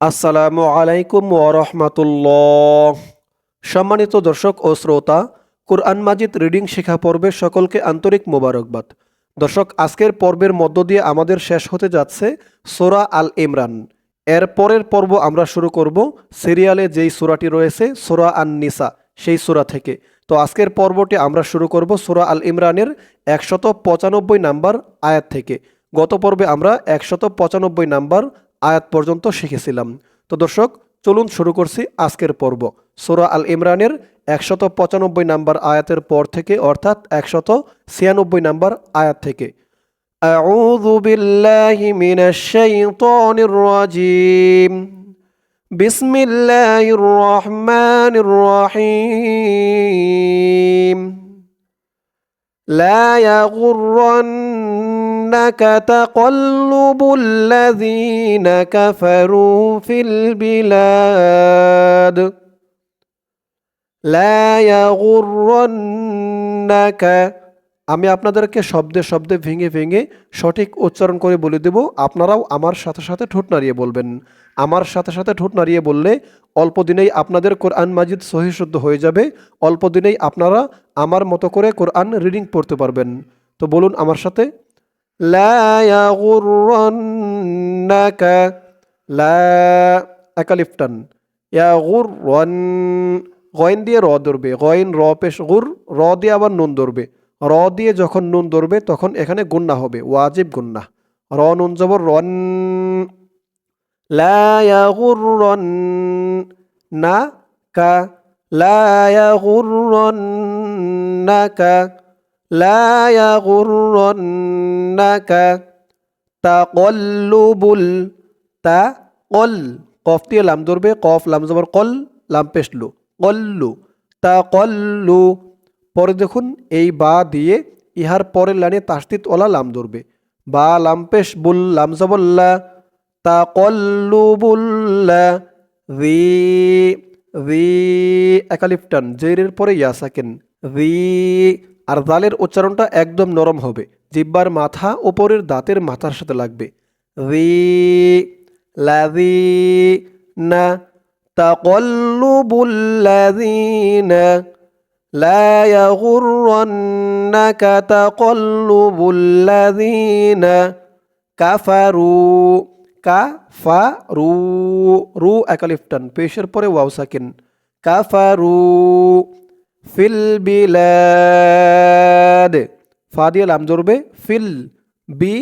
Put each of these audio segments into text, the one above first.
আসসালামু আলাইকুম ওরহমাতুল্লাহ সম্মানিত দর্শক ও শ্রোতা, কুরআন মাজিদ রিডিং শেখা পর্বে সকলকে আন্তরিক মোবারকবাদ। দর্শক, আজকের পর্বের মধ্য দিয়ে আমাদের শেষ হতে যাচ্ছে সোরা আল ইমরান। এর পরের পর্ব আমরা শুরু করব সিরিয়ালে যেই সুরাটি রয়েছে, সোরা আন নিসা সেই সুরা থেকে। তো আজকের পর্বটি আমরা শুরু করব সোরা আল ইমরানের একশত পঁচানব্বই নাম্বার আয়াত থেকে। গত পর্বে আমরা একশত পঁচানব্বই নাম্বার আয়াত পর্যন্ত শিখেছিলাম তো দর্শক চলুন শুরু করছি আজকের পর্ব সোরা আল ইমরানের একশত পঁচানব্বই নাম্বার আয়াতের পর থেকে অর্থাৎ একশত ছিয়ানব্বই নাম্বার আয়াত থেকে أعوذ بالله من الشيطان الرجيم بسم الله الرحمن الرحيم لا يغرنك تقلب الذين كفروا في البلاد لا يغرنك আমি আপনাদেরকে শব্দে শব্দে ভেঙে ভেঙে সঠিক উচ্চারণ করে বলে দেব আপনারাও আমার সাথে সাথে ঠোঁট নাড়িয়ে বলবেন আমার সাথে সাথে ঠোঁট নাড়িয়ে বললে অল্প দিনেই আপনাদের কোরআন মাজিদ সহিশুদ্ধ হয়ে যাবে অল্প দিনেই আপনারা আমার মতো করে কোরআন রিডিং পড়তে পারবেন তো বলুন আমার সাথে লা ইয়াগুরন্নাকা লা একালিফটান ইয়াগুরন গয়েন দিয়ে র ধরবে, গয়েন র পেশ, গুর, র দিয়ে আবার নুন ধরবে, র দিয়ে যখন নুন ধরবে তখন এখানে গুন্না হবে, ওয়াজিব গুন্না, র নুন জবর রন, লা ইয়াগুরন না কা লা ইয়াগুরন্নাকা লা ইয়াগুরন্নাকা তাকল্লুবুল তা কল কফ দিয়ে লাম ধরবে কফ লাম জবর কল লাম পেশলু কল্লু তা কল্লু পরে দেখুন এই বা দিয়ে ইহার পরের লাইনে তাস্তিত ওলা লাম ধরবে বা লাম পেশ বুল লাম জবল্লা তা কল্লু বুল্লা রি রি একালিফটান জেরের পরে ইয়া সাকেন রি আর দালের উচ্চারণটা একদম নরম হবে জিব্বার মাথা ওপরের দাঁতের মাথার সাথে লাগবে রি লাদি না তাকল্লুবুল্লাযীনা لا يغرنك تقلب الذين كفروا কাফারু রু একালিফটান পেশের পরে ওয়াও সাকিন কাফারু ফিল বিলাদ। ফা দিয়ে লাম জড়বে ফিল বি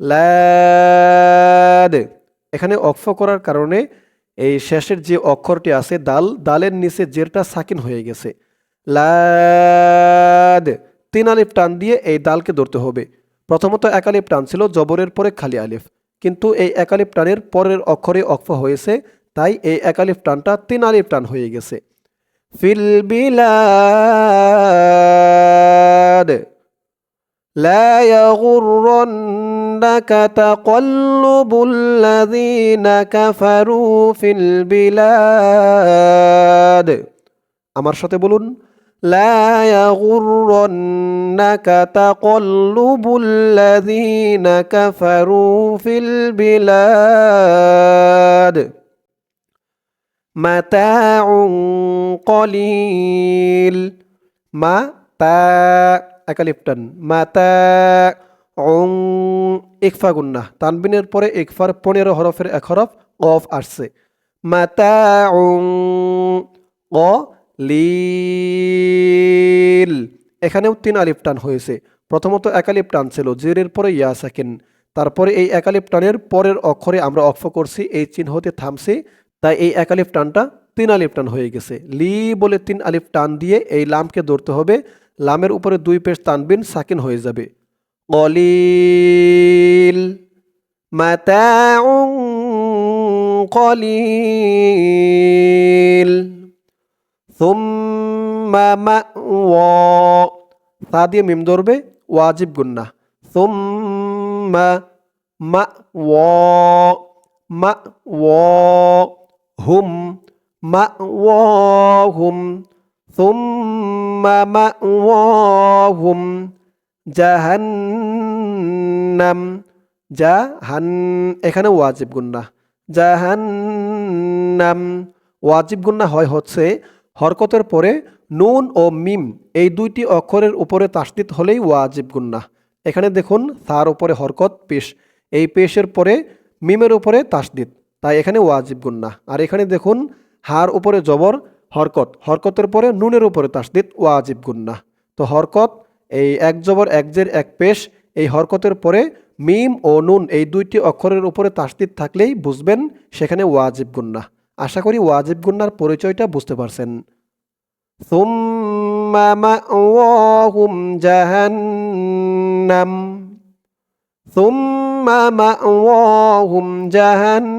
ল্যাদ এখানে অক্ফ করার কারণে এই শেষের যে অক্ষরটি আছে, দাল, দালের নিচে জেরটা সাকিন হয়ে গেছে। লাদ। তিন আলিফ টান দিয়ে এই দালকে ধরতে হবে। প্রথমত এক আলিফ টান ছিল, জবরের পরে খালি আলিফ। কিন্তু এই এক আলিফ টানের পরের অক্ষরে অক্ফ হয়েছে, তাই এই এক আলিফ টানটা তিন আলিফ টান হয়ে গেছে। ফিল বিলাদ لا يغرنك تقلب الذين كفروا في البلاد আমার সাথে বলুন لا يغرنك تقلب الذين كفروا في البلاد মাতাউন কলিল। মা তা একালিপ্টন মাতা অং ইকফা গুন্না তানবিনের পরে ইকফার পনেরো হরফের এক হরফ অফ আসছে। মাতা অং এখানেও তিন আলিফ টান হয়েছে। প্রথমত একালিপ টান ছিল, জিরের পরে ইয়া সাকিন। তারপরে এই একালিপ টানের পরের অক্ষরে আমরা অক্ষ করছি, এই চিহ্নতে থামছি। তাই এই একালিফ টানটা তিন আলিফ টান হয়ে গেছে। লি বলে তিন আলিফ টান দিয়ে এই লামকে ধরতে হবে। লামের উপরে দুই পেশ তানবিন সাকিন হয়ে যাবে। কলিল কলিল তা দিয়ে মিম ধরবে, ওয়াজিব গুন্না। সুম্মা মাওয়া মাওয়া। হুম মাওয়াহুম ثم مأواهم জাহান্নাম জাহান এখানে ওয়াজিব গুন্না জাহান্নাম ওয়াজিব গুন্না হয় হচ্ছে হরকতের পরে নুন ও মিম এই দুইটি অক্ষরের উপরে তাসদিদ হলেই ওয়াজিব গুন্না এখানে দেখুন তার উপরে হরকত পেশ এই পেশের পরে মিমের উপরে তাসদিদ তাই এখানে ওয়াজিব গুন্না আর এখানে দেখুন হার উপরে জবর হরকত হরকতের পরে নুনের উপরে তাসদিদ ওয়াজিব গুন্না তো হরকত এই এক জবর এক জের এক পেশ এই হরকতের পরে মিম ও নুন এই দুইটি অক্ষরের উপরে তাসদিদ থাকলেই বুঝবেন সেখানে ওয়াজিব গুন্না আশা করি ওয়াজিব গুন্নার পরিচয়টা বুঝতে পারছেন ثم مأواهم جهنم ثم مأواهم جهنم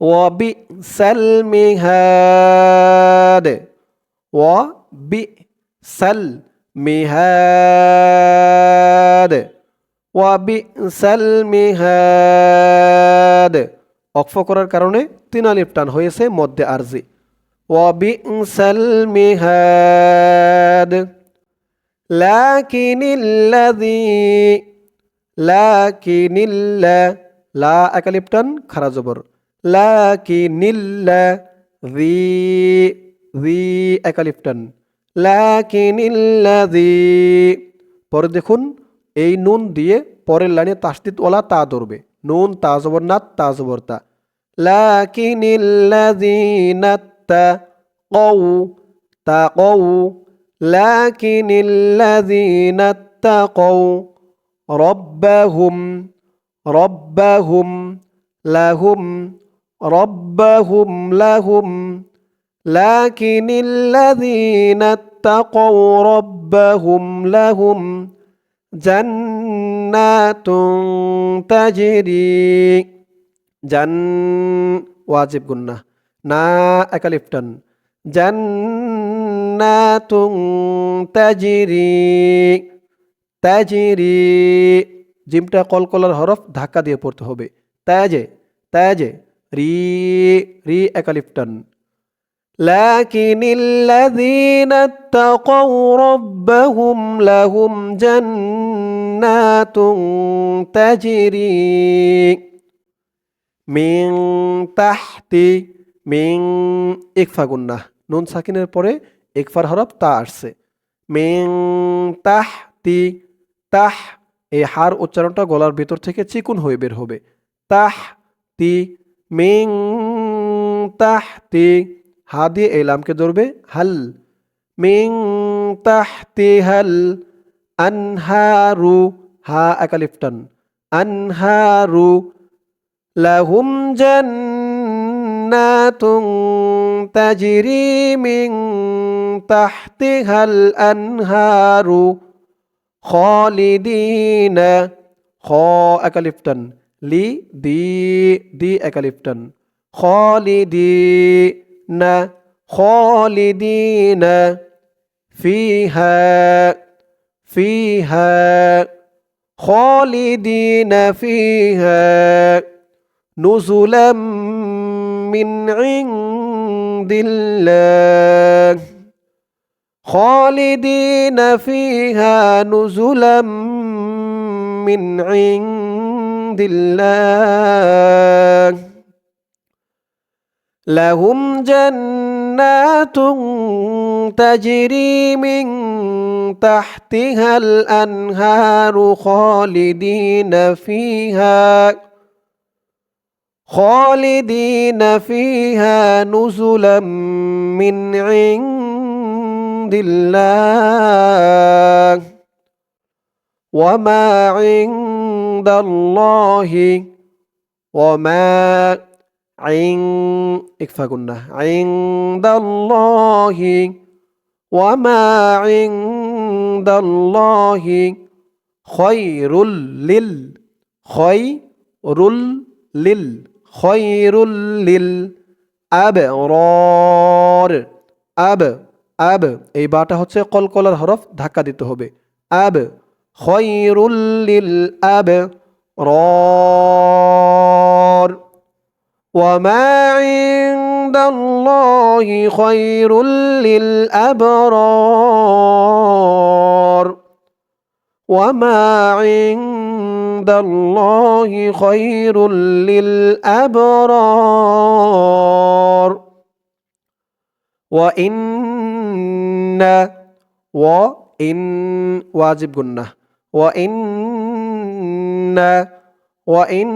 وبئس المهاد وبئس المهاد وبئس المهاد অক্ফ করার কারণে তিন আলিফ টান হয়েছে মধ্যে আরজি وبئس المهاد لكن الذي لكن اللا লা একালিপ টান খারা জবর لكن الذي ذي একালিপ টান لكن الذي পরে দেখুন এই নুন দিয়ে পরের লাইনে তাসদিদ ওলা তা ধরবে নুন তা জবর না তা জবর তা لكن الذين اتقوا تقوا لكن الذين اتقوا ربهم ربهم لهم ربهم لهم لكن الذين اتقوا ربهم لهم جنات تجري জান ওয়াজিব গুন্না না একালিফটন জান্নাতুং তাজিরি তাজিরি জিমটা কলকলার হরফ ধাক্কা দিয়ে পড়তে হবে তাজে তাজে রি রি একালিফটন لكن الذين اتقوا ربهم لهم جنات تجري মিং তাহতি মিং ইকফা গুন্না নুন সাকিনের পরে ইকফার হরফ তা আসছে মিং তাহতি তাহ এই হার উচ্চারণটা গলার ভেতর থেকে চিকুন হয়ে বের হবে। তাহ, তি, মিং, তাহ, তি। হা দিয়ে এই লামকে ধরবে। হাল, মিং, তাহ, তি, হাল। আনহারু, হা একালিফটান আনহারু, লাহুম জান্নাতুন তাজরি মিং তাহতিহাল আনহারু। خالدين. خا أكلفتن لي دي دي أكلفتن خالدين. خالدين. فيها فيها. خالدين فيها. نزلا من عند الله. خالدين فيها نزلا من عند الله. لهم جنات تجري من تحتها الأنهار خالدين فيها خالدين فيها نزلا من عند عند الله وما عند الله وما عند اكفى قلنا عند الله وما عند الله خير لل خير لل خير للأبرار أب আব আব এই বাটা হচ্ছে কলকলার হরফ ধাক্কা দিতে হবে আব খয়রুল লিল আব রর وما عند الله خير للأبرار وما عند عند الله خير للأبرار وإن ও ইন ওয়াজিব গুন্না ও ইন ও ইন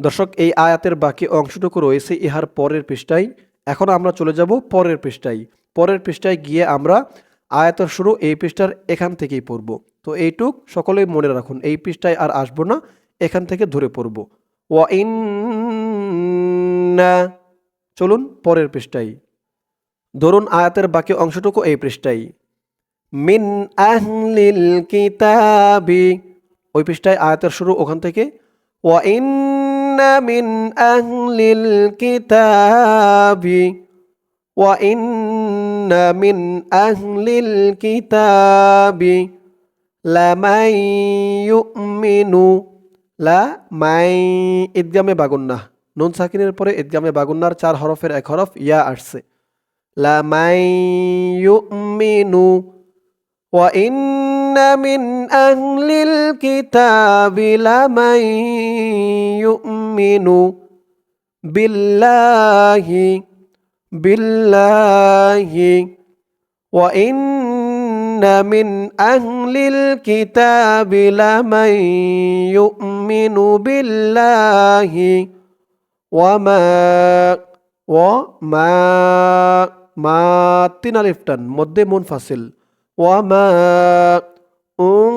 দর্শক, এই আয়াতের বাকি অংশটুকু রয়েছে ইহার পরের পৃষ্ঠায়। এখন আমরা চলে যাব পরের পৃষ্ঠায়। পরের পৃষ্ঠায় গিয়ে আমরা আয়াতের শুরু এই পৃষ্ঠার এখান থেকেই পড়ব। তো এইটুক সকলেই মনে রাখুন, এই পৃষ্ঠায় আর আসব না, এখান থেকে ধরে পড়ব। ও ইন চলুন পরের পৃষ্ঠায়। ধরুন আয়াতের বাকি অংশটুকু এই পৃষ্ঠায়। মিন আহলিল কিতাবি। ওই পৃষ্ঠায় আয়াতের শুরু ওখান থেকে, ওয়া মিন আহলিল কিতাবি। ওয়া মিন আহলিল কিতাবি। লামাই ইউমিনু। লা মাই, ঈদগামে বাগুন্না নুন সাকিনের পরে ঈদগামে বাগুন্নার চার হরফের এক হরফ ইয়া আসছে। لمن يؤمن وإن من أهل الكتاب لمن يؤمن بالله بالله. وإن من أهل الكتاب لمن يؤمن بالله. وما وما মা তিন আলিফটান মধ্যে মুনফাসিল ওয়া মা উং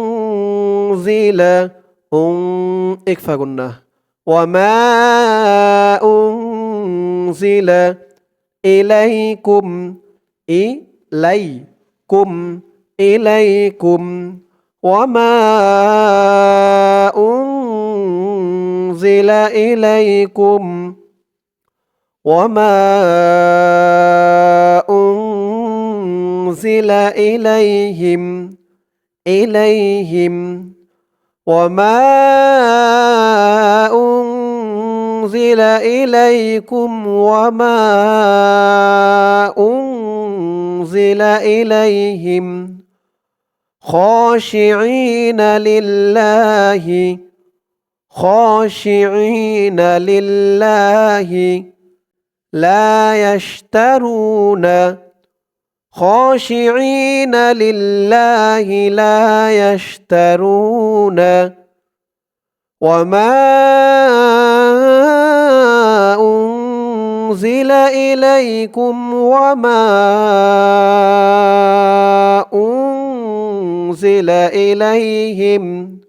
জিলা উং ইকফা গুন্না। ওয়া মা উং জিলা ইলাইকুম ইলাইকুম ইলাইকুম। ওয়া মা উং জিলা ইলাইকুম وما أنزل إليهم إليهم وما أنزل إليكم وما أنزل إليهم. خاشعين لله خاشعين لله. لا يشترون خاشعين لله لا يشترون وما أنزل إليكم وما أنزل إليهم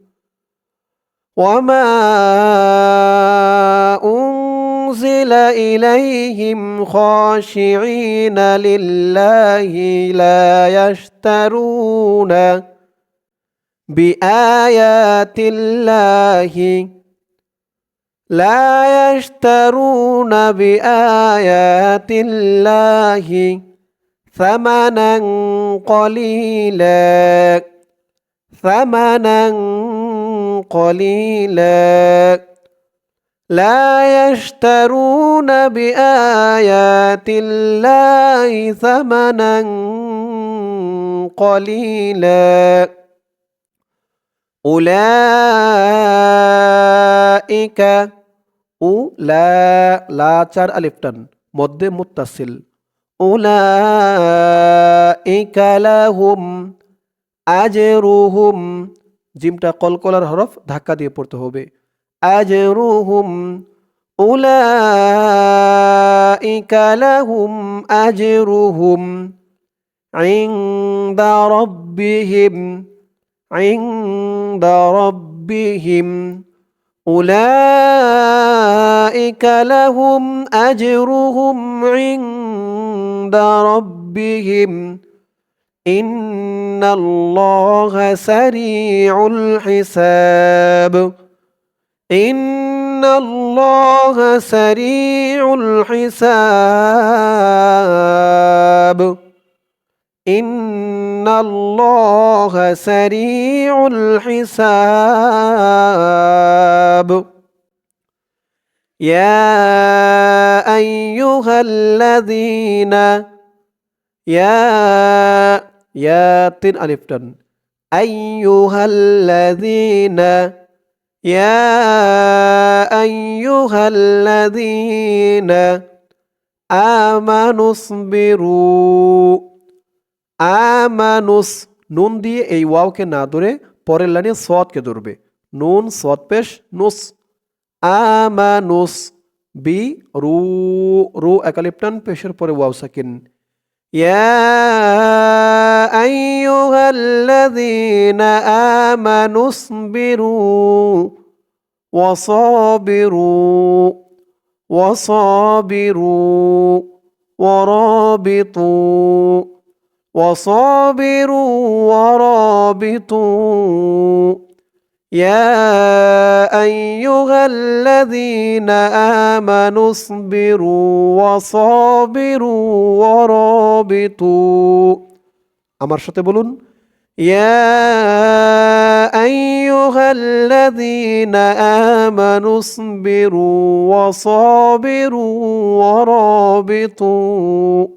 وما أنزل إليهم خاشعين لله لا يشترون بآيات الله لا يشترون بآيات الله ثمنا قليلا ثمنا قليلا لا يشترون بآيات الله ثمنا قليلا أولئك أولا لا চার আলিফটান মধ্যে মুত্তাসিল أولئك لهم أجرهم জিমটা কলকলার হরফ ধাক্কা দিয়ে পড়তে হবে أجرهم أولئك لهم أجرهم عند ربهم عند ربهم أولئك لهم أجرهم عند ربهم. إن الله سريع الحساب. إن الله سريع الحساب إن الله سريع الحساب يا أيها الذين يا يا تن ألف تن أيها الذين يا أيها الذين آمنوا اصبروا আমানুস নুন দিয়ে এই ওয়াওকে না ধরে পরের লাইনে সদকে ধরবে নুন সদ পেশ নুস আমানুস বি রু রু একালিপ্টান পেশের পরে ওয়াও সাকিন يا أيها الذين آمنوا اصبروا وصابروا وصابروا ورابطوا وصابروا ورابطوا يا أيها الذين آمنوا اصبروا وصابروا ورابطوا আমার সাথে বলুন يا أيها الذين آمنوا اصبروا وصابروا ورابطوا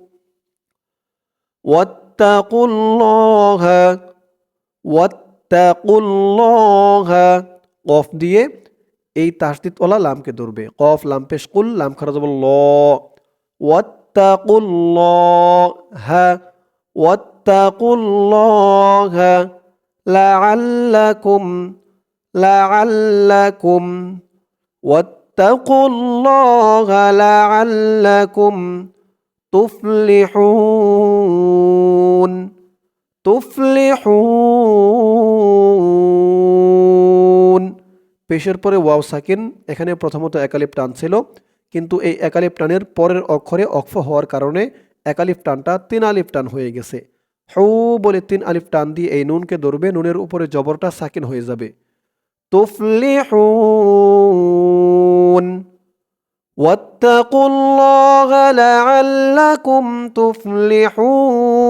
واتقوا الله واتقوا الله কফ দিয়ে এই তাসদিদ ওলা লামকে ধরবে কফ লাম পেশ কুল লাম খারা যাব ল ওয়াত্তাকুল্লাহ ওয়াত্তাকুল্লাহ লাআল্লাকুম লাআল্লাকুম ওয়াত্তাকুল্লাহ লাআল্লাকুম তুফলিহুন তুফলিহুন পেশের পরে ওয়াও সাকিন এখানে প্রথমত একালিপ টান ছিল কিন্তু এই একালিপ টানের পরের অক্ষরে অক্ষ হওয়ার কারণে একালিপ টানটা তিন আলিফ টান হয়ে গেছে হু বলে তিন আলিফ টান দিয়ে এই নুনকে ধরবে নুনের উপরে জবরটা সাকিন হয়ে যাবে তুফলিহুন واتقوا الله لعلكم تفلحون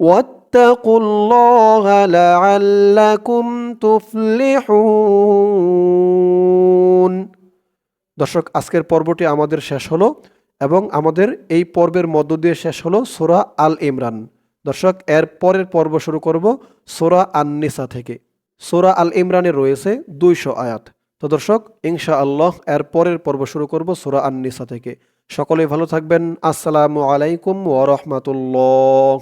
واتقوا الله لعلكم تفلحون দর্শক আজকের পর্বটি আমাদের শেষ হলো এবং আমাদের এই পর্বের মধ্য দিয়ে শেষ হলো সোরা আল ইমরান দর্শক এর পরের পর্ব শুরু করব সোরা আননিসা থেকে সোরা আল ইমরানে রয়েছে দুইশো আয়াত তো দর্শক ইনশা আল্লাহ এর পরের পর্ব শুরু করব সোরা আননিসা থেকে সকলেই ভালো থাকবেন আসসালামু আলাইকুম ওরহমতুল্লাহ